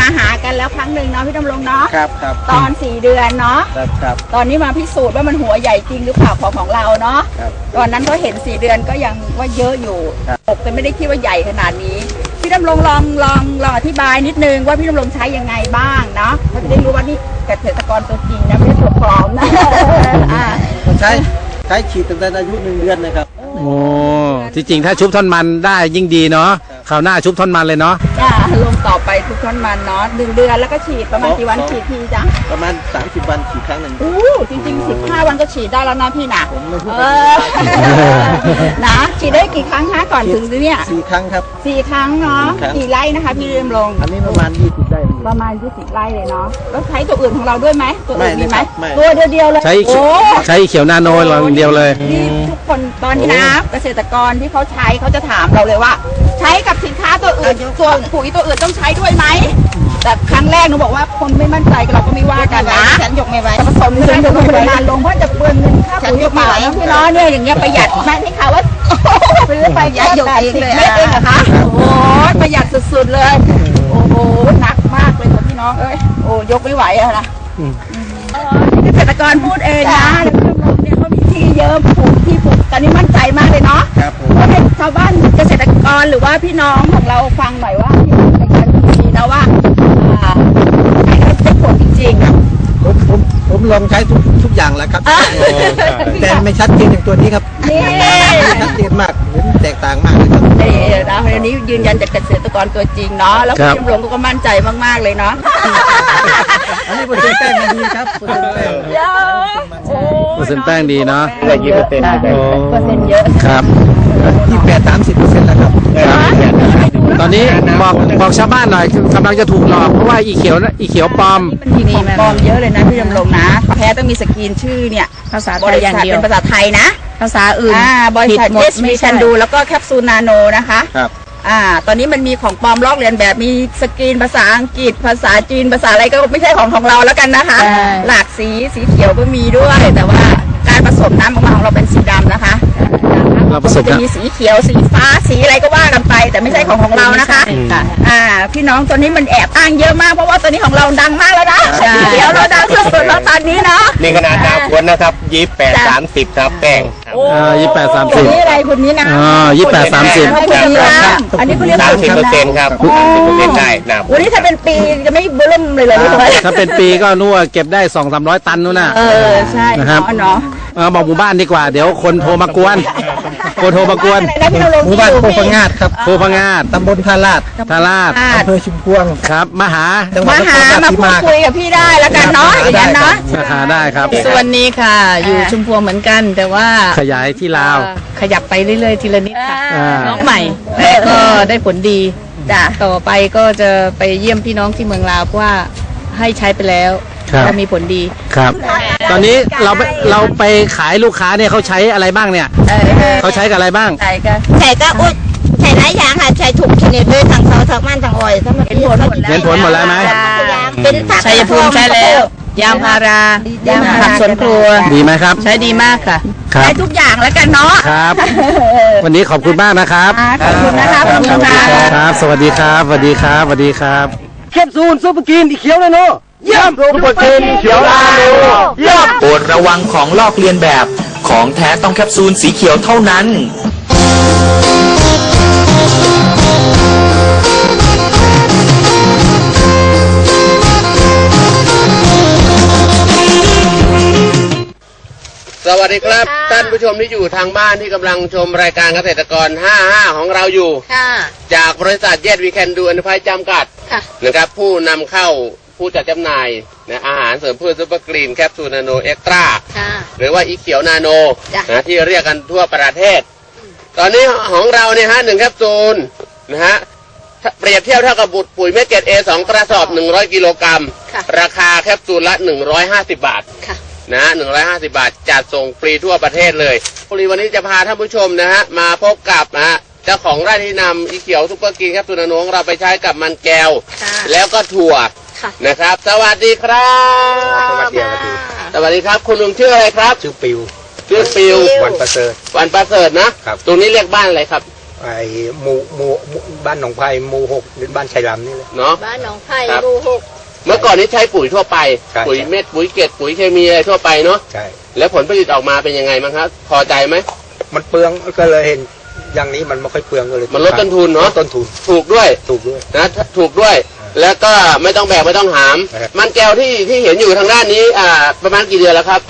มาหากันแล้วครั้งหนึ่งเนาะพี่ดำรงเนาะครับครับตอนสี่เดือนเนาะครับครับตอนนี้มาพิสูจน์ว่ามันหัวใหญ่จริงหรือเปล่าของของเราเนาะครับตอนนั้นก็เห็นสี่เดือนก็ยังว่าเยอะอยู่ครับอกแต่ไม่ได้คิดว่าใหญ่ขนาดนี้พี่ดำรงลองลองลองอธิบายนิดนึงว่าพี่ดำรงใช้ยังไงบ้างเนาะเราจะได้รู้ว่านี่เกษตรกรตัวจริงนะไม่ใช่ตัวปลอมนะอ่าใช้ใช้ฉีดตั้งแต่อายุหนึ่งเดือนนะครับโอ้ที่จริงถ้าชุบท่อนมันได้ยิ่งดีเนาะคราวหน้าชุบท่อนมันเลยเนาะจ้า ลงต่อไปทุกท่อนมันเนาะหนึ่งเดือนแล้วก็ฉีดประมาณกี่วันฉีดทีจ้ะประมาณ 30 วันฉีดครั้งหนึ่ง อู้จริงๆสิบห้าวันก็ฉีดได้แล้วนะพี่นะผมไม่พูดเออนะฉีดได้กี่ครั้งคะก่อนถึงเนี่ยสี่ครั้งครับ สี่ครั้งเนาะสี่ครั้งกี่ไร่นะคะ พี่เรียมลง อันนี้ประมาณ20ได้ประมาณ20ไร่เลยเนาะแล้วใช้ตัวอื่นของเราด้วยไหมตัวอื่นไม่มีไหมนะครับไม่ตัวเดียวๆเลยใช้โอ้ใช้เขียวนาโนอย่างเดียวเลยนี่ทุกคนตอนนี้นะเกษตรกรที่เขาใช้เขาจะถามเราเลยว่า ใช้กับสินค้า ตัวอื่นตัวปุ๋ยตัวอื่นต้องใช้ด้วยไหมแต่ครั้งแรกหนูบอกว่าคนไม่มั่นใจเราก็ไม่ว่ากันนะฉันยกไม่ไหวแต่ผสมเงินลงปริมาณลงเพราะจะเปลืองเงินค่าปุ๋ยเปล่าๆนะพี่น้องเนี่ยอย่างเงี้ยประหยัดแม่ที่ข่าวว่าซื้อไปแค่แปดสิบเมตรเองเหรอคะโอ้ยประหยัดสุดๆเลย โอ้โหหนักมากเลยค่ะพี่น้องเอ้ยโอ้ยกไม่ไหวอะนะเออนี่เกษตรกรพูดเองนะ ที่เยอะปลูกที่ปลูกตอนนี้มั่นใจมากเลยเนาะครับผมก็ให้ชาวบ้านเกษตรกรหรือว่าพี่น้องของเราฟังหน่อยว่าที่รายการทีวีนะว่าอ่าใช้แล้วได้ผลจริงๆ ผมผมผมลองใช้ทุกทุกอย่างแล้วครับ อะ แต่ไม่ชัดเจนอย่างตัวนี้ครับนี่ชัดเจนมากเห็นแตกต่างมากเลยครับนี่นะวันนี้ยืนยันจากเกษตรกรตัวจริงเนาะแล้วครับพี่ดำรงก็มั่นใจมากๆเลยเนาะ อันนี้เปอร์เซ็นต์แป้งมันดีครับเปอร์เซ็นต์แป้งเยอะโอ้ เปอร์เซ็นต์แป้งดีเนาะเยอะเปอร์เซ็นต์เปอร์เซ็นต์เยอะครับที่แปดสามสิบเปอร์เซ็นต์แล้วครับ ตอนนี้บอกบอกชาวบ้านหน่อยกำลังจะถูกหลอกเพราะว่าอีเขียวนะอีเขียวปลอมมันมีของปลอมเยอะเลยนะพี่ดำรงนะ แพ้ต้องมีสกรีนชื่อเนี่ยภาษาบไทยริอย่างษัทเดียวเป็นภาษาไทยนะ ภาษาอื่นอ่าบริษัทผิดหมดเอสไม่มีใช่ชันดูแล้วก็แคปซูลนาโนนะคะครับ อ่า ตอนนี้มันมีของปลอมลอกเลียนแบบมีสกรีนภาษาอังกฤษ ภาษาจีนภาษาอะไรก็ไม่ใช่ของของเราแล้วกันนะคะ ใช่ หลากสีสีเขียวก็มีด้วย แต่ว่าการผสมน้ำออกมาของเราเป็นสีดำนะคะเราผสมจะน้ำมีสีเขียวสีฟ้าสีอะไรก็ว่ากันไป แต่ไม่ใช่ของของเรานะคะค่ะ อ่าพี่น้องตัวนี้มันแอบอ้างเยอะมากเพราะว่าตัวนี้ของเราดังมากแล้วนะใช่สีเขียวเราดังสุดๆแล้วตอนนี้เนาะ นี่ขนาดดาวพ้นนะครับยี่แปดสามสิบครับแป้ง โอ้อ่ายี่แปดสามคสินบนี้อะไรคนนี้นะอ่ายี่แปดสามสิบคนนี้นะอันนี้เขาเรียกสามสิบเปอร์เซ็นต์ครับสามสิบเปอร์เซ็นต์ได้นะวันนี้ถ้าเป็นปีจะไม่เบิ่มเลยเลยเลยถ้าเป็นปีก็นู่นเก็บได้สองสามร้อยตันนู่นน่ะ เออใช่นะครับ เนาะเนาะ เออบอกหมู่บ้านดีกว่า เดี๋ยวคนโทรมากวน คนโทรมากวนอะไรนะพี่นรงค์หมู่บ้านโคกพังงาดครับโคพงาดตำบลท่าลาดทาราชอำเภอชุมพวงครับมาหาจังหวัมาดนคหารรามาชสีพูดมาคุยกับพี่ได้แล้วกันเนาะอย่างนั้นเนาะราคาได้ครับ ส่วนนี้ค่ะ อยู่ชุมพวงเหมือนกันแต่ว่าขยายที่ลาว เอ่อขยับไปเรื่อยๆ ทีละนิดค่ะอ่า น้องใหม่แต่ก็ได้ผลดี จ้ะ ต่อไปก็จะไปเยี่ยมพี่น้องที่เมืองลาวเพราะว่าให้ใช้ไปแล้ว ครับก็มีผลดี ครับ ตอนนี้เราไปเราไปขายลูกค้าเนี่ยเขาใช้อะไรบ้างเนี่ย เออเออเขาใช้กับอะไรบ้างใช่ก็ ใส่ก็อุดใส่หลายอย่างค่ะ ใส่ถูกชนิดเลยทั้งเสาทั้งมันทั้งอ้อยทั้งมันเห็นผลหมดแล้ว เห็นผลหมดแล้วไหม เป็นผักชัยภูมิใช้แล้ว ยางพารายางผักสวนครัว ดีไหมครับ ใช้ดีมากค่ะ ครัได้บ ทุกอย่างแล้วกันเนาะ ครับ วันนี้ขอบคุณมากนะครับอ่าขอบคุณนะคะขอบคุณค่ะ ครับ สวัสดีครับ สวัสดีครับ สวัสดีครับแคปซูลซุปเปอร์กินอีเขียวเลยเนาะ เยี่ยมซุปเปอร์กินเขียวลาโนเยี่ยมโปรดระวังของลอกเลียนแบบ ของแท้ต้องแคปซูลสีเขียวเท่านั้นสวัสดีครับท่านผู้ชมที่อยู่ทางบ้านที่กำลังชมรายการเกษตรกร 55 ของเราอยู่ ค่ะ จากบริษัทเยดวีแคนดูอันภัยจำกัดค่ะ นะครับผู้นำเข้า ผู้จัดจำหน่ายนะอาหารเสริมพืชซุปเปอร์กรีนแคปซูลนาโนเอ็กตร้าค่ะ หรือว่าอีเขียวนาโนจ้ะ นะที่เรียกกันทั่วประเทศ ตอนนี้ของเราเนี่ยฮะหนึ่งแคปซูลนะฮะถ้าเปรียบเทียบเท่ากับบุตรปุ๋ยเม็ดเกรดเอสองกระสอบ 100 กิโลกรัม ค่ะ ราคาแคปซูลละ 150 บาท ค่ะ นะฮะ150 บาท จัดส่งฟรีทั่วประเทศเลยพอดีวันนี้จะพาท่านผู้ชมนะฮะ มาพบกับนะฮะ เจ้าของไร่ที่นำอีเขียวซุปเปอร์กรีนแคปซูลนาโนของเราไปใช้กับมันแก้ว ค่ะ แล้วก็ถั่ว ค่ะ นะครับ สวัสดีครับสวัสดีครับ สวัสดีครับ คุณลุงชื่ออะไรครับ ชื่อปิวชื่อปิว วันประเสริฐ วันประเสริฐนะครับ ตรงนี้เรียกบ้านอะไรครับอไอ้หมู่หมู่หมู่บ้านหนองไผ่หมู่หกหรือบ้านชัยลำนี่แหละ เนาะ บ้านหนองไผ่ครับหมู่หกเมื่อก่อนนี้ใช้ปุ๋ยทั่วไป ใช่ ปุ๋ยเม็ด ปุ๋ยเกล็ด ปุ๋ยเคมีอะไรทั่วไปเนาะ ใช่ แล้วผลผลิตออกมาเป็นยังไงบ้างครับ พอใจไหม มันเปลืองก็เลยเห็น อย่างนี้มันไม่ค่อยเปลืองก็เลยมันลดต้นทุนเนอะลดต้นทุนถูกด้วยถูกด้วย นะ ถูกด้วย แล้วก็ไม่ต้องแบกไม่ต้องหาม ครับ มันแก้วที่ที่เห็นอยู่ทางด้านนี้ อ่า ประมาณกี่เดือนแล้วครับ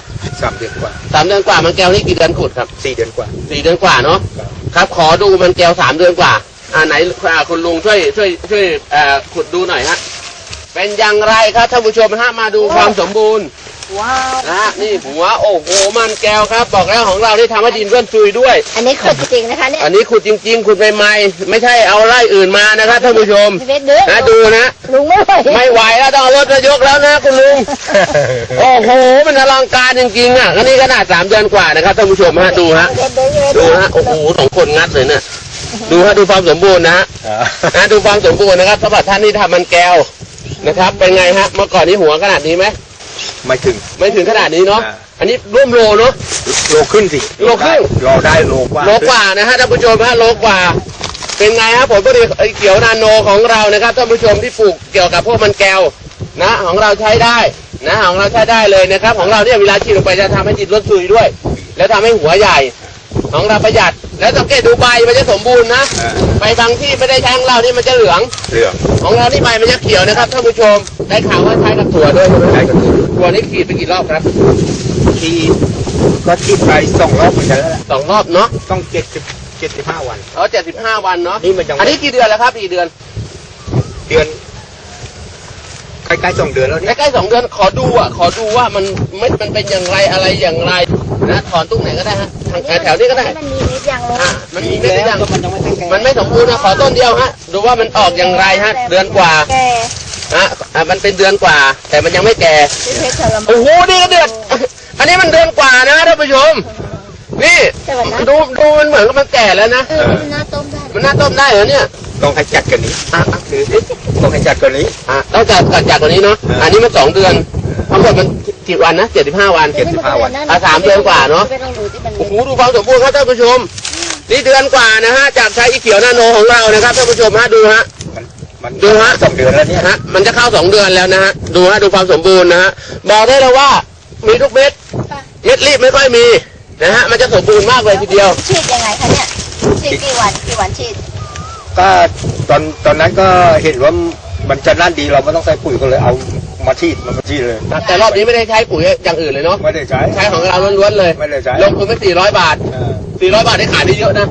สามเดือนกว่าสามเดือนกว่ามันแก้วนี่กี่เดือนขุดครับสี่เดือนกว่าสี่เดือนกว่าเนาะ ครับครับขอดูมันแก้วสามเดือนกว่า อ่าไหนอ่าคุณลุงช่วยช่วยช่วยอ่าขุดดูหน่อยฮะ เป็นอย่างไรครับท่านผู้ชมฮะมาดูความสมบูรณ์ ว้าวนะฮะนี่หัวโอ้โหมันแก้วครับ บอกแล้วของเราที่ทำให้ดินเพื่อนซุยด้วย อันนี้ขุดจริงๆนะคะเนี่ยอันนี้ขุดจริง ๆ ขุดใหม่ๆไม่ใช่เอาไร่อื่นมานะครับท่านผู้ชมชีวิตเด้อนะดูนะ ลุงไม่ไหวไม่ไหวแล้วต้องเอารถมายกแล้วนะคุณลุง โอ้โหมันอลังการจริงๆอะอันนี้ขนาดสามเดือนกว่านะครับท่านผู้ชมฮะดูฮะชีวิตเด้อชีวิตดูเด้อฮะโอ้โหสองคนงัดเลยเนี่ยดูฮะดูความสมบูรณ์นะฮะนะดูความสมบูรณ์นะครับสำหรับท่านที่ทำมันแก้วนะครับ เป็นไงฮะเมื่อก่อนนี้หัวขนาดนี้ไหม ไม่ถึงไม่ถึงขนาดนี้เนาะอ่าอันนี้ร่วมโลเนาะ โลขึ้นสิโลครึ่งโลได้โลกว่าโลกว่านะฮะท่านผู้ชมฮะโลกว่า เป็นไงฮะผลผลิตไอ้เขียวนาโนของเรานะครับท่านผู้ชมที่ปลูกเกี่ยวกับพวกมันแก้วนะของเราใช้ได้นะของเราใช้ได้เลยนะครับ ของเราเนี่ยเวลาฉีดลงไปจะทำให้ดินลดซุยด้วย แล้วทำให้หัวใหญ่ ของเราประหยัด แล้วสังเกตดูใบมันจะสมบูรณ์นะอ่าใบบางที่ไม่ได้ใช้ของเรานี่มันจะเหลือง เหลือง ของเรานี่ใบมันจะเขียวนะครับท่านผู้ชม ได้ข่าวว่าใช้กับถั่วด้วยใช่ไหมใช้กับถั่วถั่วนี่ขีดไปกี่รอบครับทีก็ที่ไปสองรอบเหมือนกันแล้วล่ะสองรอบเนาะ ต้องเจ็ดสิบเจ็ดสิบห้าวัน อ๋อเจ็ดสิบห้าวันเนาะ นี่มันยังอันนี้กี่เดือนแล้วครับกี่เดือน เดือนใก ล้ๆสองเดือนแล้วเนี่ยใกล้ๆสองเดือนขอดูอะขอดูว่ามันไม่มันเป็นอย่างไรอะไรอย่างไรนะถอนตรงไหนก็ได้ฮะทางเอ่อแถวนี้ก็ได้มันมีนิดยังลงอะมันมีไม่ได้ยังมันยังไม่แข็งมันไม่สมบูรณ์นะขอต้นเดียวฮะดูว่ามันออกอย่างไรฮะ เดือนกว่าแกฮะอะมันเป็นเดือนกว่า แต่มันยังไม่แก่ชีวิตทรมานโอ้โหนี่ก็เดือนอันนี้มันเดือนกว่านะท่านผู้ชม นี่แต่วันนั้นดูดูมันเหมือนกับมันแก่แล้วนะ เออมันน่าต้มได้มันน่าต้มได้เหรอเนี่ย ต้องให้จัดกันนี้อะอะคือต้องให้จัดกันนี้อะต้องจัดจัดจากกว่านี้เนาะอ่าอันนี้มันสองเดือนทั้งหมดมันกี่วันนะเจ็ดสิบห้าวัน เจ็ดสิบห้าวันอะสามเดือนกว่าเนอะไม่ต้องดูที่มันโอ้โหดูความสมบูรณ์ครับท่านผู้ชม นี่เดือนกว่านะฮะจากใช้อีเขียวนาโนของเรานะครับท่านผู้ชมฮะดูฮะมันมันดูฮะสองเดือนแล้วเนี่ยฮะมันจะเข้าสองเดือนแล้วนะฮะดูฮะดูความสมบูรณ์นะฮะบอกได้เลยว่ามีทุกเม็ดเม็ดรีบไม่ค่อยมีนะฮะมันจะสมบูรณ์มากเลยทีเดียวฉีดยังไงคะเนี่ยฉีดกี่วันกี่วันฉีด ก็ตอนตอนนั้นก็เห็นว่ามันจะนั่นดีเราไม่ต้องใส่ปุ๋ยก็เลยเอามาฉีดมันมาฉีดเลยแต่รอบนี้ไม่ได้ใช้ปุ๋ยอย่างอื่นเลยเนาะไม่ได้ใช้ใช้ของเราล้วนๆเลยไม่ได้ใช้ลงทุนไปสี่ร้อยบาทเออสี่ร้อยบาทได้ขายได้เยอะนะ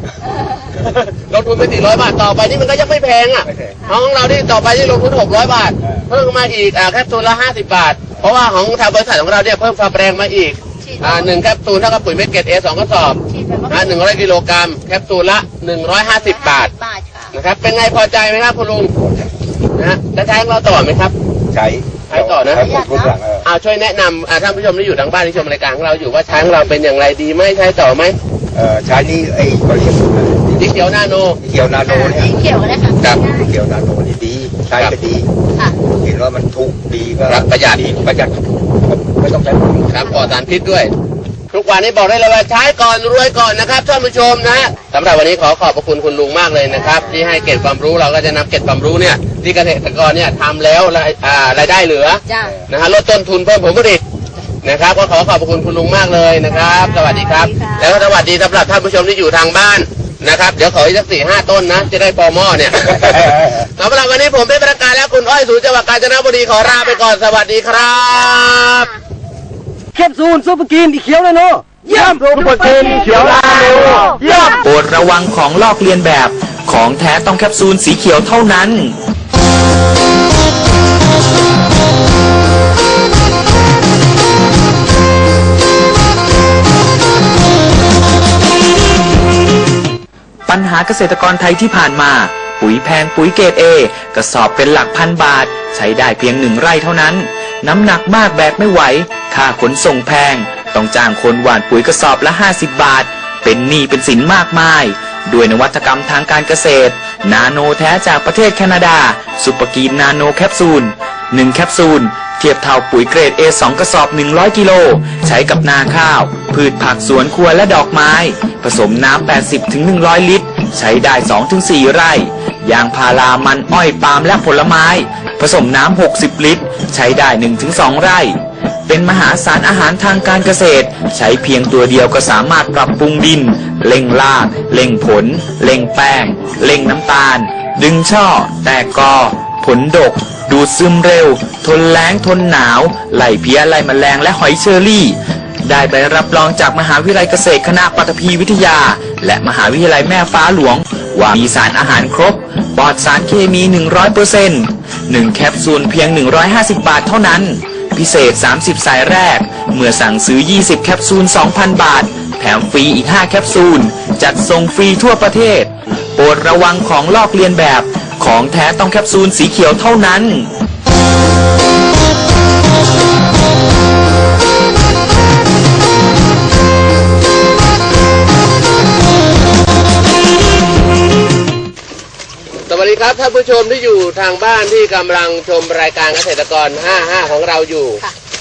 ลงทุนไปสี่ร้อยบาทต่อไปนี่มันก็ยังไม่แพงอะไม่แพงของเราที่ต่อไปที่ลงทุนหกร้อยบาทเออเพิ่มมาอีกอ่าแคปซูลละห้าสิบบาท เพราะว่าของทางบริษัทของเราเนี่ยเพิ่มความแรงมาอีกอ่าหนึ่งแคปซูลเท่ากับปุ๋ยเม็ดเกรดเอสองกระสอบฉีดไปนะหนึ่งร้อยกิโลกรัมแคปซูลละหนึ่งร้อยห้าสิบบาทบาทค่ะ นะครับ เป็นไงพอใจไหมครับคุณลุงนะฮะจะใช้ของเราต่อไหมครับ ใช้ใช้ต่อนะใช้ปุ๋ยทุกหลังเอออ่าช่วยแนะนำอ่าท่านผู้ชมที่อยู่ทางบ้านที่ชมรายการของเราอยู่ว่าใช้ของเราเป็นอย่างไรดีไหมใช้ต่อไหมเออใช้นี่ไอ้ก็เรียกสีเขียวนาโนสีเขียวนาโนเนี่ยสีเขียวเลยค่ะครับสีเขียวนาโนนี่ดีใช้ก็ดีค่ะ เห็นว่ามันถูกดีก็ครับประหยัดดีประหยัดไม่ต้องใช้ปุ๋ยครับปลอดสารพิษด้วย ทุกวันนี้บอกได้เลยว่าใช้ก่อนรวยก่อนนะครับท่านผู้ชมนะฮะสำหรับวันนี้ขอขอบพระคุณคุณลุงมากเลยนะครับ ที่ให้เก็บความรู้เราก็จะนำเก็บความรู้เนี่ยที่เกษตรกรเนี่ยทำแล้วรายอ่ารายได้เหลือจ้า นะฮะลดต้นทุนเพิ่มผลผลิตนะครับ ก็ขอขอบพระคุณคุณลุงมากเลยนะครับ สวัสดีครับแล้วก็สวัสดีสำหรับท่านผู้ชมที่อยู่ทางบ้านนะครับ เดี๋ยวขออีกสักสี่ห้าต้นนะ จะได้ปอหม้อเนี่ย สำหรับวันนี้ผมเป็นประกาศและคุณอ้อยสูจังหวัดกาญจนบุรีขอลาไปก่อนสวัสดีครับ แคปซูลซุปเปอร์กินอีเขียวนาโนเยี่ยมซุปเปอร์กินอีเขียวนาโนเยี่ยมโปรดระวังของลอกเลียนแบบ ของแท้ต้องแคปซูลสีเขียวเท่านั้นปัญหาเกษตรกรไทยที่ผ่านมา ปุ๋ยแพงปุ๋ยเกรดเอกระสอบเป็นหลักพันบาท ใช้ได้เพียงหนึ่งไร่เท่านั้น น้ำหนักมากแบกไม่ไหว ค่าขนส่งแพง ต้องจ้างคนหว่านปุ๋ยกระสอบละ 50 บาท เป็นหนี้เป็นสินมากมาย ด้วยนวัตกรรมทางการเกษตร นาโนแท้จากประเทศแคนาดาซุปกีนนาโนแคปซูล 1 แคปซูล เทียบเท่าปุ๋ยเกรด A2 กระสอบ 100 กิโล ใช้กับนาข้าว พืชผักสวนครัวและดอกไม้ ผสมน้ำ 80-100 ลิตร ใช้ได้ 2-4 ไร่ยางพารามันอ้อยปาล์มและผลไม้ ผสมน้ำ 60 ลิตร ใช้ได้ 1-2 ไร่ เป็นมหาสารอาหารทางการเกษตร ใช้เพียงตัวเดียวก็สามารถปรับปรุงดินเล่งรากเล่งผลเล่งแป้งเล่งน้ำตาล ดึงช่อ แตกกอ ผลดก ดูดซึมเร็ว ทนแล้งทนหนาว ไหลเพี้ยไหลแมลงและหอยเชอรี่ได้ใบรับรองจากมหาวิทยาลัยเกษตรคณะปัตภีวิทยา และมหาวิทยาลัยแม่ฟ้าหลวง ว่ามีสารอาหารครบ ปลอดสารเคมี 100%หนึ่งแคปซูลเพียง 150 บาทเท่านั้น พิเศษ 30 สายแรก เมื่อสั่งซื้อ 20 แคปซูล 2,000 บาท แถมฟรีอีก 5 แคปซูล จัดส่งฟรีทั่วประเทศ โปรดระวังของลอกเลียนแบบ ของแท้ต้องแคปซูลสีเขียวเท่านั้น ครับท่านผู้ชมที่อยู่ทางบ้านที่กำลังชมรายการเกษตรกร 55 ของเราอยู่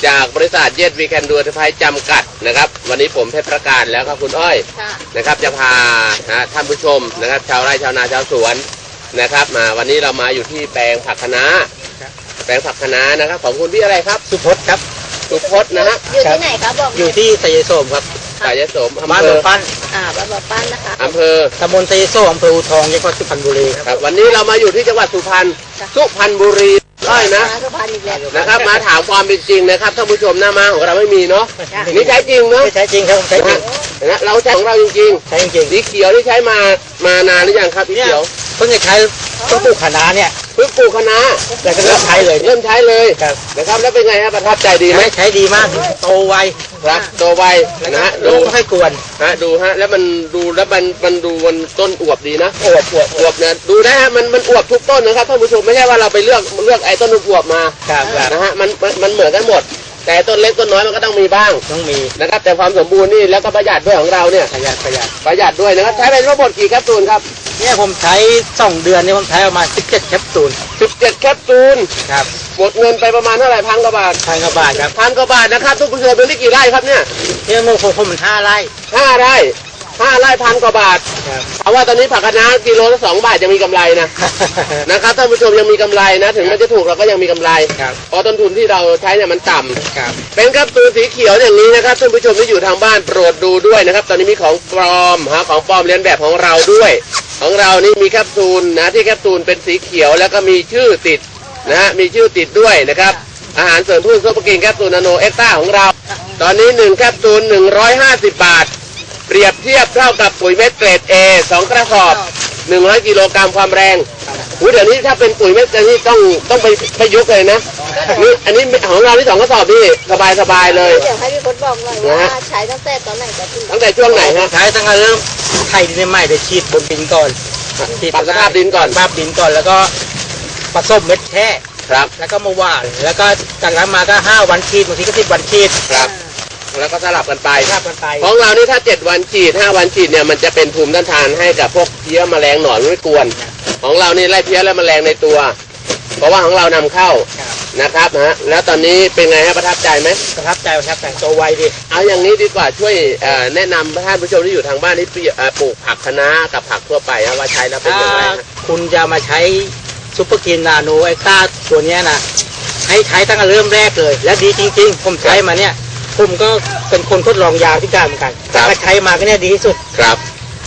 จากบริษัทเยดวีแคนดูทภัยจำกัดนะครับ วันนี้ผมเพชรประการแล้วก็คุณอ้อยนะครับจะพานะท่านผู้ชมนะครับ ชาวไร่ชาวนาชาวสวนนะครับ มาวันนี้เรามาอยู่ที่แปลงผักคะน้าแปลงผักคะน้านะครับ ของคุณพี่อะไรครับ สุพจน์ครับ สุพจน์นะฮะอยู่ที่ไหนคะบอกหอยู่น่อยที่ไซยโสมครับ สายยโสมอำบ้านเภหลวองปั้นอ่าบ้านบอกปั้นนะคะ อำเภอตำบลไซยโสมอำเภออูทองจังหวัดสุพรรณบุรีครับครับ วันนี้เรามาอยู่ที่จังหวัดสุพรรณสุพรรณบุรีอ้อยนะ มาสุพรรณอีกแล้ว นะครับ มาถามความเป็นจริงนะครับท่านผู้ชมหน้ามาของเราไม่มีเนาะนี่ใช้จริงเนาะไม่ใช้จริงครับผมใช้จริงนะเราใช้ของเราจริงใช้จริงๆสีเขียวที่ใช้มามานานหรือยังครับสีเนี่ยเขียว เพิ่งจะใช้ต้นปลูกคะน้าเนี่ย เพิ่งปลูกคะน้าแล้วก็เริ่มใช้เลยเริ่มใช้เลยครับนะครับแล้วเป็นไงฮะประทับใจดีไหมใช้ดีมากโตไวครับโตไวนะฮะดูดูไม่ค่อยกวนฮะดูฮะแล้วมันดูแล้วมันมันดูมันต้นอวบดีนะอวบอวบอวบเนี่ยดูนะฮะมันมันอวบทุกต้นนะครับท่านผู้ชมไม่ใช่ว่าเราไปเลือกเลือกไอ้ต้นอวบมาครับครับนะฮะมันมันมันเหมือนกันหมดแต่ต้นเล็กต้นน้อยมันก็ต้องมีบ้างต้องมีนะครับแต่ความสมบูรณ์นี่แล้วก็ประหยัดด้วยของเราเนี่ยประหยัดประหยัดประหยัดด้วยนะครับใช้เป็นทั้งหมดกี่แคปซูลครับ เนี่ยผมใช้สองเดือนเนี่ยผมใช้ประมาณ17แคปซูล17 แคปซูลครับหมดเงินไปประมาณเท่าไหร่พันกว่าบาทพันกว่าบาทครับพันกว่าบาทนะครับทุกผู้ชมเป็นที่กี่ไร่ครับเนี่ยเนี่ยโมโคผมมันห้าไร่ห้าไร่ห้าไร่พันกว่าบาท ครับเอาว่าตอนนี้ผักคะน้ากิโลละสองบาทยังมีกำไรนะ นะครับท่านผู้ชมยังมีกำไรนะ ถึงมันจะถูกเราก็ยังมีกำไรครับเพราะต้นทุนที่เราใช้เนี่ยมันต่ำครับ เป็นแคปซูลสีเขียวอย่างนี้นะครับท่านผู้ชมที่อยู่ทางบ้านโปรดดูด้วยนะครับ ตอนนี้มีของปลอมฮะของปลอมเลียนแบบของเราด้วย ของเรานี่มีแคปซูลนะที่แคปซูลเป็นสีเขียวแล้วก็มีชื่อติดนะฮะมีชื่อติดด้วยนะครับ อาหารเสริมพืชซุปเปอร์กินแคปซูลนาโนเอ็กต้าของเรา ตอนนี้หนึ่งแคปซูล150บาท เปรียบเทียบเท่ากับปุ๋ยเม็ดเกรด A สองกระสอบ100กิโลกรัมความแรงอุ้ยเดี๋ยวนี้ถ้าเป็นปุ๋ยเม็ดอันนี้ต้องต้องไปประยุกต์เลยนะนี่อันนี้ของเราที่สองกระสอบนี่สบายสบายๆเลย เดี๋ยวให้พี่พจน์บอกหน่อยว่าใช้ตั้งแต่ตอนไหนก็ถึงตั้งแต่ช่วงไหนฮะใช้ตั้งแต่เริ่ม ไถดินใหม่เลยฉีดบนดินก่อนฉีดปรับสภาพดินก่อน ปรับดินก่อนแล้วก็ผสมเม็ดแช่ครับ แล้วก็มาหว่านแล้วก็จากนั้นมาก็ห้าวันฉีดบางทีก็สิบวันฉีดครับ แล้วก็สลับกันไปทราบกันไป ของเรานี่ถ้า7วันฉีด5วันฉีดเนี่ยมันจะเป็นภูมิต้านทานให้กับพวกเพี้ยแมลงหนอนไม่กวน ของเรานี่ไล่เพี้ยและแมลงในตัว เพราะว่าของเรานำเข้าครับ นะครับนะฮะแล้วตอนนี้เป็นไงฮะประทับใจไหมประทับใจประทับใจโตไวดีเอาอย่างนี้ดีกว่าช่วยเอ่อแนะนำท่านผู้ชมที่อยู่ทางบ้านที่ปลูกเอ่อปลูกผักคะน้ากับผักทั่วไปนะว่าใช้แล้วเป็นถ้าอย่างไรฮะคุณจะมาใช้ซุปเปอร์กินนาโนเอ็กต้าตัวเนี้ยนะให้ใช้ตั้งแต่เริ่มแรกเลย และดีจริง ๆ ผมใช้มาเนี่ย ผมก็เป็นคนทดลองยาที่การเหมือนกันแต่ก็ใช้มาก็เนี่ยดีที่สุด ครับ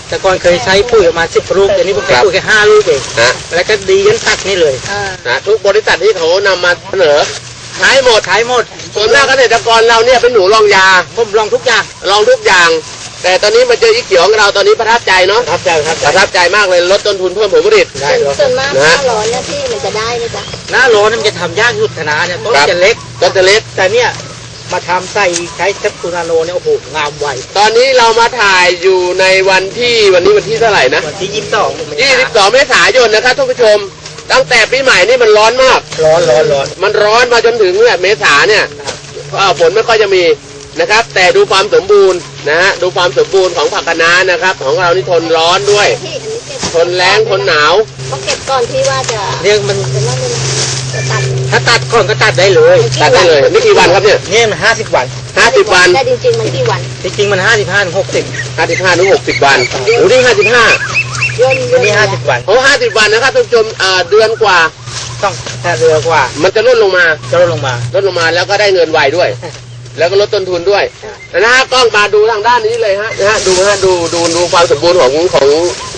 แต่ก่อนเคยใช้ปุ๋ยประมาณสิบลูกเดี๋ยวนี้ผมใช้ครับปุ๋ยแค่ห้าลูกเองนะแล้วก็ดียันตัดนี่เลยอ่านะทุกบริษัทที่เขานำมาเสนอใช้หมดใช้หมดส่วนมากเกษตรกรเราเนี่ยเป็นหนูลองยา ผมลองทุกอย่าง ลองทุกอย่าง แต่ตอนนี้มาเจออีเขียวของเราตอนนี้ประทับใจเนาะประทับใจประทับใจประทับใจมากเลยลดต้นทุนเพิ่มผลผลิต ได้ส่วนเลยส่วนมากนะหฮะน้าร้อนเนี่ยที่มันจะได้ไหมจ๊ะ หน้าร้อนนี่มันจะทำยากที่สุดคณะเนี่ยต้นครับ จะเล็ก ต้นจะเล็ก แต่เนี่ย มาทำใส่ใช้แคปซูลนาโนเนี่ยโอ้โหงามไวตอนนี้เรามาถ่ายอยู่ในวันที่วันนี้วันที่เท่าไหร่นะ วันที่ยี่สิบสอง22 เมษายนนะครับท่านผู้ชม ตั้งแต่ปีใหม่นี่มันร้อนมาก ร้อนร้อนร้อนมันร้อนมาจนถึงเนี่ยเมษาเนี่ยเอ่อฝนไม่ค่อยจะมีนะครับ แต่ดูความสมบูรณ์นะฮะดูความสมบูรณ์ของผักคะน้านะครับ ของเรานี่ทนร้อนด้วย ที่อันนี้เก็บทนแรงทนหนาวเขาเก็บก่อนที่ว่าจะเนี่ยมันเป็นว่าเป็นจะตัด ถ้าตัดก่อนก็ตัดได้เลยตัดได้เลยนี่กี่วันครับเนี่ยเนี่ยมันห้าสิบวัน50วันแต่จริงๆมันกี่วันจริงๆมันห้าสิบห้าถึงหกสิบ55ถึง60วันโอ้ที่55เดือนเดือนนี้ห้าสิบวันโอ้ห้าสิบวันนะครับท่านผู้ชมอ่าเดือนกว่าต้องแค่เดือนกว่า มันจะลดลงมาจะลดลงมาลดลงมาแล้วก็ได้เงินไวด้วย แล้วก็ลดต้นทุนด้วยนะฮะกล้องมาดูทางด้านนี้เลยฮะนะฮะดูฮะดูดูดูความสมบูรณ์ของของ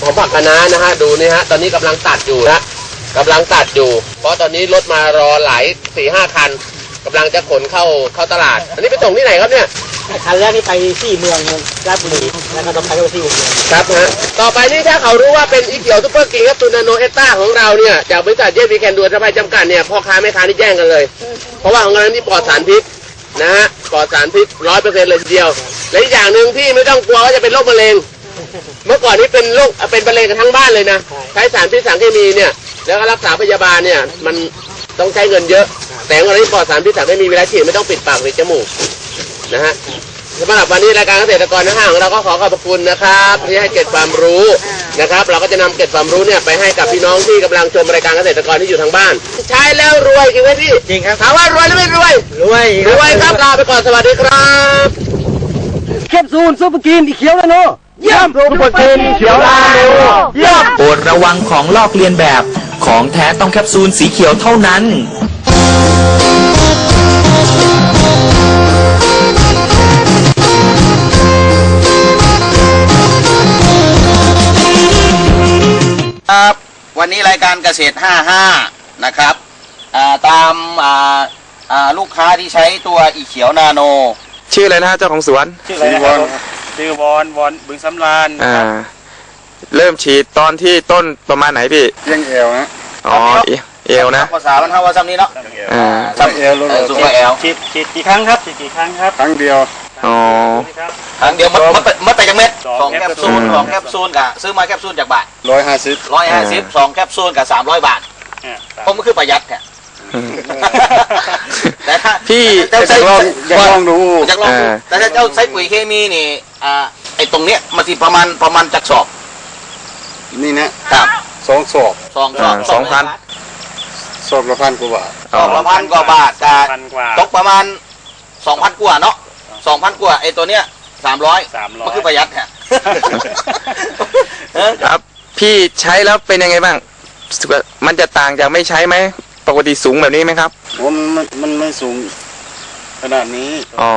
ของผักคะน้านะฮะดูนี่ฮะตอนนี้กำลังตัดอยู่นะ กำลังตัดอยู่ เพราะตอนนี้รถมารอหลายสี่ห้าคันกำลังจะขนเข้าเข้าตลาด อันนี้ไปส่งที่ไหนครับเนี่ยคันแรกนี่ไปที่เมืองราชบุรีแล้วก็ต้องไปที่อุบลครับฮะต่อไปนี่ถ้าเขารู้ว่าเป็นอีเขียวซุปเปอร์กิงครับตูนาโนเอต้าของเราเนี่ยจากบริษัทเยบีแคนดูสบายจำกัดเนี่ยพ่อค้าแม่ค้านี่แย่งกันเลย เพราะว่าของเรานี่ปลอดสารพิษนะฮะปลอดสารพิษร้อยเปอร์เซ็นต์เลยทีเดียว และอีกอย่างหนึ่งที่ไม่ต้องกลัวว่าจะเป็นโรคมะเร็ง เมื่อก่อนนี้เป็นโรคเป็นมะเร็งกันทั้งบ้านเลยนะใช้สารพิษสารเคมีเนี่ย แล้วก็รักษาพยาบาลเนี่ย มันต้องใช้เงินเยอะ แต่ของเราที่ปลอดสารพิษสารเคมีเวลาฉีดไม่ต้องปิดปากปิดจมูกนะฮะสำหรับวันนี้รายการเกษตรกรนะฮะของเราก็ขอขอบพระคุณนะครับที่ให้เกร็ดความรู้นะครับ เราก็จะนำเกร็ดความรู้เนี่ยไปให้กับพี่น้องที่กำลังชมรายการเกษตรกรที่อยู่ทางบ้าน ใช้แล้วรวยจริงไหมพี่จริงครับถามว่ารวยหรือไม่รวยรวยรวยครับลาไปก่อนสวัสดีครับแคปซูลซุปเปอร์กินอีเขียวนาโนเยี่ยมซุปเปอร์กินอีเขียวนาโนเยี่ยมโปรดระวังของลอกเลียนแบบ ของแท้ต้องแคปซูลสีเขียวเท่านั้น ครับวันนี้รายการเกษตร 55 นะครับอ่าตามอ่าอ่าลูกค้าที่ใช้ตัวอีเขียวนาโน ชื่ออะไรนะฮะเจ้าของสวน ชื่ออะไรนะครับชื่อวอนวอนบึงสำรานอ่า เริ่มฉีดตอนที่ต้นประมาณไหนพี่เยังเอวนะอ๋อเอเอวนะภาษามันเท่าว่าซ้ำนี้เนาะอ่าซ้ำเอวลงเออสูงกว่าแอลฉีดฉีดกี่ครั้งครับฉีดกี่ครั้งครับ ครั้งเดียวอ๋อครับครั้งเดียวมันมันไปมันไปจากเม็ดสองสองแคปซูลแคปซูลสองแคปซูลกะซื้อมาแคปซูลจากบาทร้อยห้าสิบร้อยห้าสิบสองแคปซูลกับสามร้อยบาทอ่าผมก็คือประหยัดแค่แต่ถ้าพี่เจ้าอยาใช้กลองอยากลองดูอยากลองดูอ่าแต่ถ้าเจ้าใช้ปุ๋ยเคมีนี่อ่าไอ้ตรงเนี้ยมันสิประมาณประมาณจากสอบ นี่นะครับ สองศอกสองสอบอ่าสองพัน ศอกละพันกว่าบาทสองละพันกว่าบาทกะพันกว่า ตกประมาณสองพันกว่าเนาะสองพันกว่าไอ้ตัวเนี้ยสามร้อยสามร้อยมันคือประหยัดฮะ เออครับ พี่ใช้แล้วเป็นยังไงบ้างมันจะต่างจากไม่ใช้ไหมปกติสูงแบบนี้ไหมครับผมมันมันไม่สูงขนาดนี้อ๋อ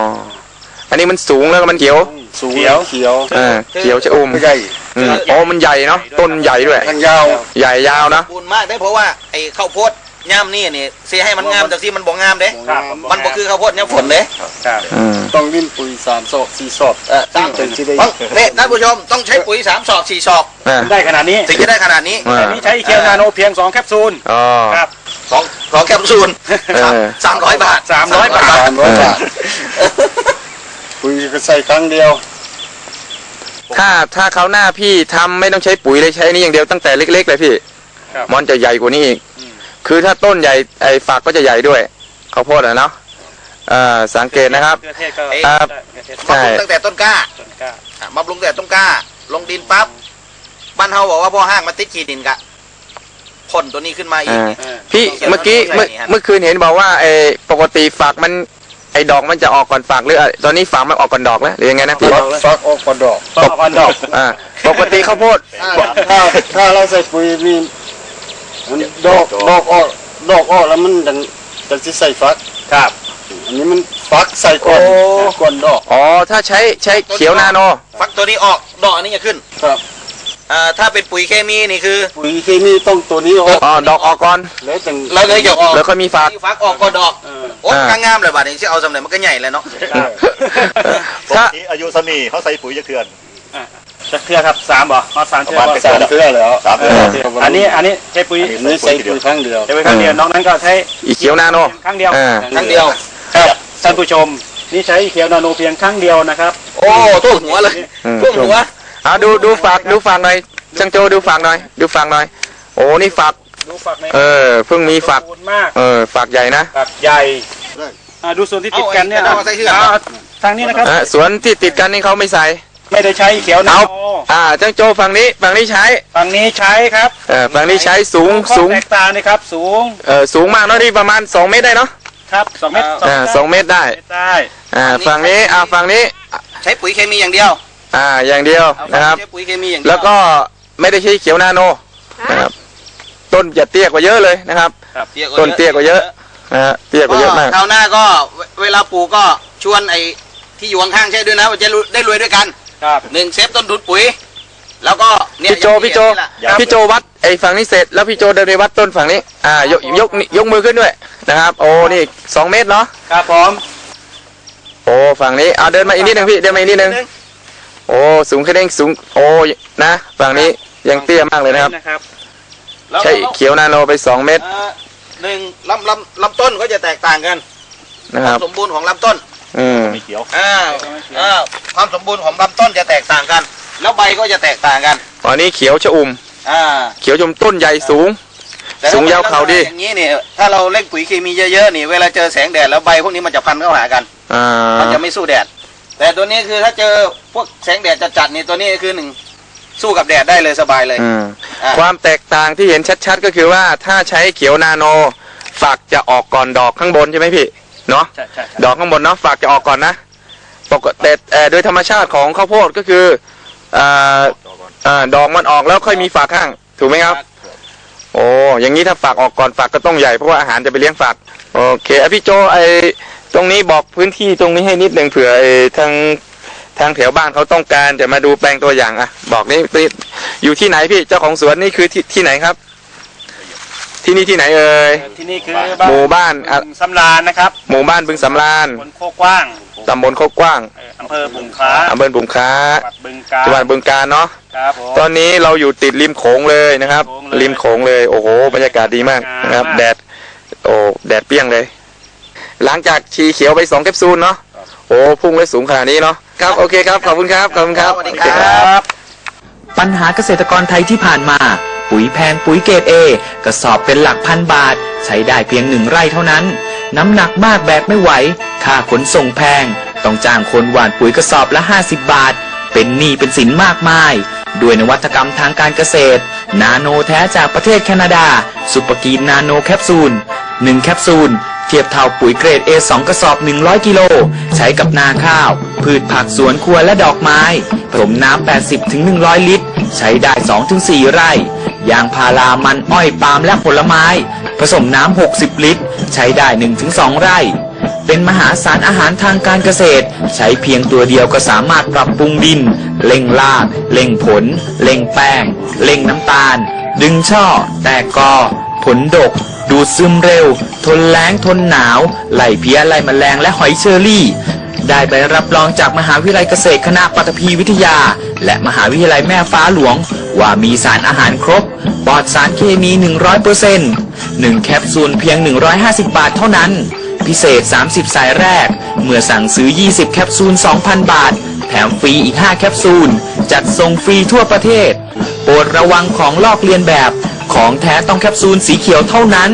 อันนี้มันสูงแล้วก็มันเขียว สูงเขียว เขียวอ่าเขียวชะอมใหญ่ อืมอ๋อมันใหญ่เนาะต้นใหญ่ด้วยทางยาว ใหญ่ยาวนะปูนมากได้เพราะว่าไอ้ข้าวโพดย่ามนี่นี่เสียให้มันงามแต่ที่มันบ่งามเด้ ครับมันบ่คือข้าวโพดย่ามฝนเด้ครับอืมต้องวิ่นปุ๋ยสามศอกสี่ศอกเออตามถึงจะได้ต้องเนี่ยท่านผู้ชมต้องใช้ปุ๋ยสามศอกสี่ศอกอ่าได้ขนาดนี้ถึงจะได้ขนาดนี้อ่าอันนี้ใช้อีเคียวนาโนเพียงสองแคปซูลอ๋อ ครับ สองสองแคปซูลเออ สามร้อยบาทสามร้อยบาท สามร้อยบาทปุ๋ยก็ใส่ครั้งเดียว ถ้าถ้าเขาวหน้าพี่ทำไม่ต้องใช้ปุ๋ยเลยใช้นี่อย่างเดียวตั้งแต่เล็ก ๆ เลยพี่ครับมันจะใหญ่กว่านี้อีกอืมคือถ้าต้นใหญ่ไอ้ฝักก็จะใหญ่ด้วยข้าวโพดอะเนาะเอ่อสังเกตนะครับเกลือเทศก็ครับเกลือเทศมาปรุงตั้งแต่ต้นกล้าต้นกล้าอะมาปรุงตั้งแต่ต้นกล้า ลงดินปั๊บบ้านเฮาบอกว่าพ่อห้างมาติดขีดินกะพ่นตัวนี้ขึ้นมาอีกอ่าเนี่ยเออพี่ต้องเขียนเมื่อกี้ว่าเมื่อต้องใส่นี่ฮะเมื่อคืนเห็นบอกว่าไอ้ปกติฝักมัน ไอ้ดอกมันจะออกก่อนฝักหรืออะไรตอนนี้ฝักมันออกก่อนดอกแล้วหรือยังไงนะพี่ ฟักฟักออกก่อนดอก ต่อก่อนดอกอ่าปกติข้าวโพดถ้าถ้าเราใส่ปุ๋ยมีมันดอกดอกออกดอกออกแล้วมันดันจะสิใส่ฟัก ครับ อันนี้มันฟักใส่ก่อนก่อนดอก อ๋อ ถ้าใช้ใช้เขียวนาโน ฟักตัวนี้ออกดอกอันนี้จะขึ้น ครับ อ่าถ้าเป็นปุ๋ยเคมีนี่คือปุ๋ยเคมีต้องตัวนี้ออกอ๋อดอกออกก่อน แล้วจึงแล้วเลยจะออกแล้วค่อยมีฝักที่ฟักออกก็ดอกเออโอ้ยอ่า กางงามเลยบาดนี้ที่เอาสำเร็จมันก็ใหญ่เลยเนาะครับถ้าอายุสมีเขาใส่ปุ๋ยจะเถื่อน จะเคลือครับสามบ่เอาสามเชือกประมาณบ่สามเพื่อแล้วสามเอเดือนออันนี้อันนี้ใช้ปุ๋ยอันนี้ใส่ปุ๋ยครั้งเดียว ใช้ไปครั้งเดียวนอกนั้นก็ใช้อีเขียวนาโน ครั้งเดียวอ่า ครั้งเดียว ครับท่านผู้ชม นี่ใช้อีเคียวนาโนเพียงครั้งเดียวนะครับ โอ้ทุ่วหัวเลยอืม ทุ่วหัว อ่าดูดูฝักดูฝักหน่อยช่างโจดูฝักหน่อย ดูฝักหน่อย โอ้นี่ฝักดูฝักในเออเพิ่งมีฝักสบูรณ์มากเออฝักใหญ่นะฝักใหญ่อ่าดูส่วนที่ติดกันเนี่ยเอาไอ้กระดาษใส่เสื้อ เอาทางนี้นะครับ อะสวนที่ติดกันนี่เขาไม่ใส่ ไม่ได้ใช้อีเขียวนาเอา โนอ่าช่างโจฝั่งนี้ฝั่งนี้ใช้ฝั่งนี้ใช้ครับเออฝั่งนี้ใช้สูงข้อสูงแตกต่างนะครับ สูงเออสูงมากเนาะที่ประมาณ 2 เมตรได้เนาะครับสองเมตรอ่าสองเมตรได้เมตรได้อ่าฝั่งนี้อ่าฝั่งนี้ใช้ปุ๋ยเคมีอย่างเดียว อ่า อย่างเดียวเอานะครับใช้ปุ๋ยเคมีอย่างเดียวแล้วก็ไม่ได้ใช้เขียวนาโนนะครับ ต้นจะเตี้ยกว่าเยอะเลยนะครับต้นเตี้ยกว่าเยอะ นะฮะเตี้ยกว่าเยอะมาก คราวหน้าก็เวเวลาปลูกก็ชวนไอ้ที่อยู่ข้างๆใช่ด้วยนะว่าจะรู้ได้รวยด้วยกันครับ หนึ่งเซฟต้นทุนปุ๋ย แล้วก็เนี่ยพี่โจอย่างที่พี่โจเห็นนี่แหละพี่โจวัดไอ้ฝั่งนี้เสร็จแล้วพี่โจเดินไปวัดต้นฝั่งนี้ อ่ายกยกยกมือขึ้นด้วยนะครับ โอ้นี่สองเมตรเนาะครับผม โอ้ฝั่งนี้เอาเดินมาอีกนิดหนึ่งพี่เดินมาอีกนิดหนึ่ง โอ้สูงขึ้นเองสูงโอ้นะฝั่งนี้ยังเตี้ยมากเลยนะครับ นะครับแล้วใช้แล้วเขียวนาโนไปสองเมตรอ่าหนึ่งลำลำลำต้นก็จะแตกต่างกัน นะครับ สมบูรณ์ของลำต้นอืม ไม่เขียว อ่าอ่าความสมบูรณ์ของลำต้นจะแตกต่างกัน แล้วใบก็จะแตกต่างกัน ตอนนี้เขียวชะอุ่ม อ่าเขียวชมต้นใหญ่สูง แต่ถ้สูงยาวเข่าดี อย่างนี้เนี่ยถ้าเราเล่นปุ๋ยเคมีเยอะๆนี่เวลาเจอแสงแดดแล้วใบพวกนี้มันจะพันเข้าหากัน อ่า มันจะไม่สู้แดด แต่ตัวนี้คือถ้าเจอพวกแสงแดดจัดๆนี่ตัวนี้คือหนึ่งสู้กับแดดได้เลยสบายเลยอืมอ่าความแตกต่างที่เห็นชัดๆ ก็คือว่าถ้าใช้เขียวนาโน ฝักจะออกก่อนดอกข้างบนใช่ไหมพี่เนาะใช่ใช่ใช่ดอกข้างบนเนาะฝักจะออกก่อนนะปกติแต่เอ่อโดยธรรมชาติของข้าวโพดก็คืออ่าอ่าดอกมันออกแล้วค่อยมีฝักข้าง ถูกไหมครับ โอ้อย่างนี้ถ้าฝักออกก่อนฝักก็ต้องใหญ่เพราะว่าอาหารจะไปเลี้ยงฝัก โอเคอะพี่โจไอ ตรงนี้บอกพื้นที่ตรงนี้ให้นิดหนึ่งเผื่อไอทางทางแถวบ้านเขาต้องการจะมาดูแปลงตัวอย่างอะ บอกนี่นี่อยู่ที่ไหนพี่เจ้าของสวนนี่คือที่ที่ไหนครับ ที่นี่ที่ไหนเอ่ยที่นี่คือบ้านหมู่บ้านอะบึงสำราญนะครับ หมู่บ้านบึงสำราญบนโคกว้างตำบลโคกกว้างเอ่ออำเภอบุงค้าอำเภอบุงค้าจังหวัดบึงกาฬจังหวัดบึงกาฬเนาะครับผมตอนนี้เราอยู่ติดริมโขงเลยนะครับโขงเลยริมโขงเลยโอ้โหบรรยากาศดีมากนะครับงามมากแดดโอ้แดดเปรี้ยงเลย หลังจากชีเขียวไปสองแคปซูลเนาะโอ้พุ่งไว้สูงขนาดนี้เนาะครับโอเคครับขอบคุณครับขอบคุณครับสวัสดีโอคเรับ ปัญหาเกษตรกรไทยที่ผ่านมา ปุ๋ยแพงปุ๋ยเกรดเอกระสอบเป็นหลักพันบาท ใช้ได้เพียงหนึ่งไร่เท่านั้น น้ำหนักมากแบกไม่ไหว ค่าขนส่งแพง ต้องจ้างคนหว่านปุ๋ยกระสอบละ 50 บาท เป็นหนี้เป็นสินมากมาย ด้วยนวัตกรรมทางการเกษตร นาโนแท้จากประเทศแคนาดาซุปเปอร์กีนนาโนแคปซูล1แคปซูล เทียบเท่าปุ๋ยเกรด A2 กระสอบ 100 กิโล ใช้กับนาข้าว พืชผักสวนครัวและดอกไม้ ผสมน้ำ 80ถึง100 ลิตร ใช้ได้2ถึง4ไร่ ยางพารามันอ้อยปาล์มและผลไม้ ผสมน้ำ 60 ลิตร ใช้ได้1ถึง2ไร่เป็นมหาสารอาหารทางการเกษตร ใช้เพียงตัวเดียวก็สามารถปรับปรุงดินเล่งรากเล่งผลเล่งแป้งเล่งน้ำตาล ดึงช่อ แตกกอ ผลดก ดูซึมเร็ว ทนแล้งทนหนาว ไหลเพี้ยไหลแมลงและหอยเชอรี่ ได้ใบรับรองจากมหาวิทยาลัยเกษตรคณะปัตภีวิทยา และมหาวิทยาลัยแม่ฟ้าหลวง ว่ามีสารอาหารครบ ปลอดสารเคมี 100%หนึ่งแคปซูลเพียง 150 บาทเท่านั้น พิเศษ 30 สายแรก เมื่อสั่งซื้อ 20 แคปซูล 2,000 บาท แถมฟรีอีก 5 แคปซูล จัดส่งฟรีทั่วประเทศ โปรดระวังของลอกเลียนแบบ ของแท้ต้องแคปซูลสีเขียวเท่านั้น